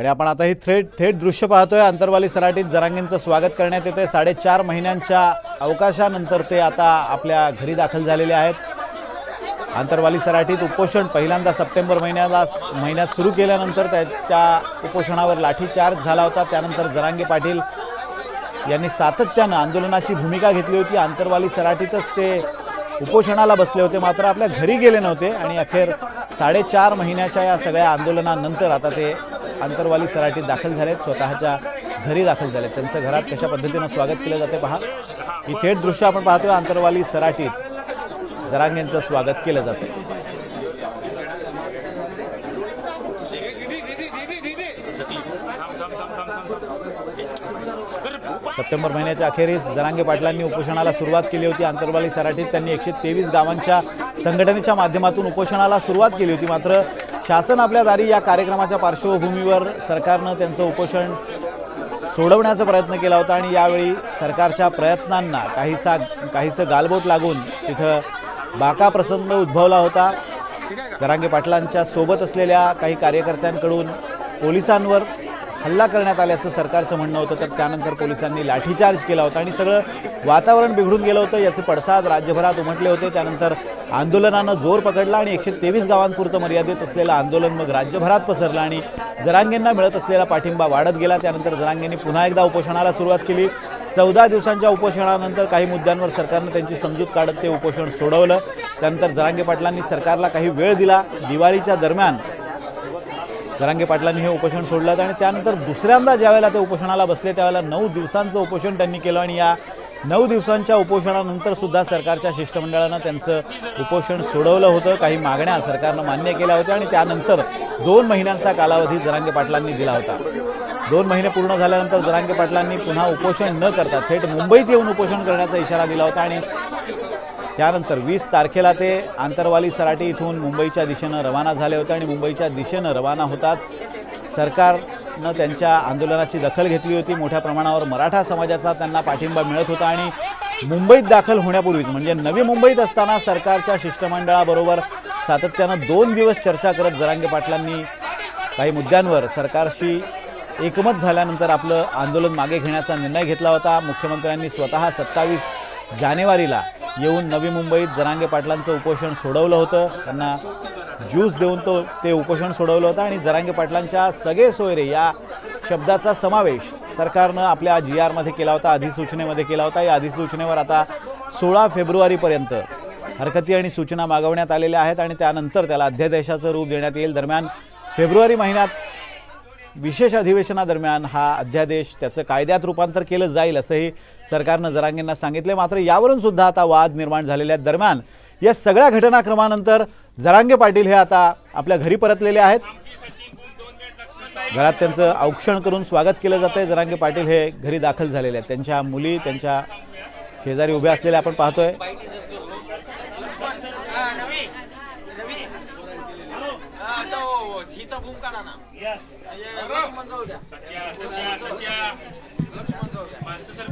आणि आपण आता ही थेट थेट दृश्य पाहतोय. अंतरवाली सराटीत जरांगींचं स्वागत करण्यात येते साडेचार महिन्यांच्या अवकाशानंतर ते आता आपल्या घरी दाखल झालेले आहेत. आंतरवाली सराटीत उपोषण पहिल्यांदा सप्टेंबर महिन्याला महिन्यात सुरू केल्यानंतर त्या त्या उपोषणावर लाठीचार्ज झाला होता. त्यानंतर जरांगे पाटील यांनी सातत्यानं आंदोलनाची भूमिका घेतली होती. आंतरवाली सराटीतच ते उपोषणाला बसले होते. मात्र आपल्या घरी गेले नव्हते आणि अखेर साडेचार महिन्याच्या या सगळ्या आंदोलनानंतर आता ते आंतरवाली सराटीत दाखल झालेत स्वतःच्या घरी दाखल झालेत. त्यांचं घरात कशा पद्धतीनं स्वागत केलं जाते पहा. ही थेट दृश्य आपण पाहतोय आंतरवाली सराटीत जरांगेंचं स्वागत केलं जातं. सप्टेंबर महिन्याच्या अखेरीस जरांगे पाटलांनी उपोषणाला सुरुवात केली होती. आंतरवाली सराठीत त्यांनी एकशे तेवीस गावांच्या संघटनेच्या माध्यमातून उपोषणाला सुरुवात केली होती. मात्र शासन आपल्या दारी या कार्यक्रमाच्या पार्श्वभूमीवर सरकारनं त्यांचं उपोषण सोडवण्याचा प्रयत्न केला होता आणि यावेळी सरकारच्या प्रयत्नांना काहीसा काहीसं गालबोट लागून तिथं बाका प्रसंग उद्भवला होता. जरांगे पाटलांच्या सोबत असलेल्या काही कार्यकर्त्यांकडून पोलिसांवर हल्ला करण्यात आल्याचं सरकारचं म्हणणं होतं तर त्यानंतर पोलिसांनी लाठीचार्ज केला होता आणि सगळं वातावरण बिघडून गेलं होतं. याचे पडसाद राज्यभरात उमटले होते. त्यानंतर आंदोलनानं जोर पकडला आणि एकशे तेवीस गावांपुरतं मर्यादित असलेलं आंदोलन मग राज्यभरात पसरलं आणि जरांगेंना मिळत असलेला पाठिंबा वाढत गेला. त्यानंतर जरांगेंनी पुन्हा एकदा उपोषणाला सुरुवात केली. चौदा दिवसांच्या उपोषणानंतर काही मुद्द्यांवर सरकारनं त्यांची समजूत काढत ते उपोषण सोडवलं. त्यानंतर जरांगे पाटलांनी सरकारला काही वेळ दिला. दिवाळीच्या दरम्यान जरांगे पाटलांनी हे उपोषण सोडलं आणि त्यानंतर दुसऱ्यांदा ज्यावेळेला ते उपोषणाला बसले त्यावेळेला नऊ दिवसांचं उपोषण त्यांनी केलं आणि या नऊ दिवसांच्या उपोषणानंतर सुद्धा सरकारच्या शिष्टमंडळानं त्यांचं उपोषण सोडवलं होतं. काही मागण्या सरकारनं मान्य केल्या होत्या आणि त्यानंतर दोन महिन्यांचा कालावधी जरांगे पाटलांनी दिला होता. दोन महिने पूर्ण झाल्यानंतर जरांगे पाटलांनी पुन्हा उपोषण न करता थेट मुंबईत येऊन उपोषण करण्याचा इशारा दिला होता आणि त्यानंतर वीस तारखेला ते आंतरवाली सराटी इथून मुंबईच्या दिशेनं रवाना झाले होते आणि मुंबईच्या दिशेनं रवाना होताच सरकारनं त्यांच्या आंदोलनाची दखल घेतली होती. मोठ्या प्रमाणावर मराठा समाजाचा त्यांना पाठिंबा मिळत होता आणि मुंबईत दाखल होण्यापूर्वीच म्हणजे नवी मुंबईत असताना सरकारच्या शिष्टमंडळाबरोबर सातत्यानं दोन दिवस चर्चा करत जरांगे पाटलांनी काही मुद्द्यांवर सरकारशी एकमत झाल्यानंतर आपलं आंदोलन मागे घेण्याचा निर्णय घेतला होता. मुख्यमंत्र्यांनी स्वतः सत्तावीस जानेवारीला येऊन नवी मुंबईत जरांगे पाटलांचं उपोषण सोडवलं होतं. त्यांना ज्यूस देऊन तो ते उपोषण सोडवलं होतं आणि जरांगे पाटलांच्या सगळे सोयरे या शब्दाचा समावेश सरकारनं आपल्या जी आरमध्ये केला होता अधिसूचनेमध्ये केला होता. या अधिसूचनेवर आता सोळा फेब्रुवारीपर्यंत हरकती आणि सूचना मागवण्यात आलेल्या आहेत आणि त्यानंतर त्याला अध्यादेशाचं रूप देण्यात येईल. दरम्यान फेब्रुवारी महिन्यात विशेष अधिवेशनादरम्यान हा अध्यादेश त्याचं कायद्यात रूपांतर केलं जाईल असंही सरकारनं जरांगेंना सांगितले. मात्र यावरून सुद्धा आता वाद निर्माण झालेल्या आहेत. दरम्यान या सगळ्या घटनाक्रमानंतर जरांगे पाटील हे आता आपल्या घरी परतलेले आहेत. घरात त्यांचं औक्षण करून स्वागत केलं जातंय. जरांगे पाटील हे घरी दाखल झालेले आहेत. त्यांच्या मुली त्यांच्या शेजारी उभ्या असलेल्या आपण पाहतोय. हिचा भूम काढा ना. लक्ष्मण जाऊ द्या. सच्या सच्या सच्या लक्ष्मण जाऊ द्या.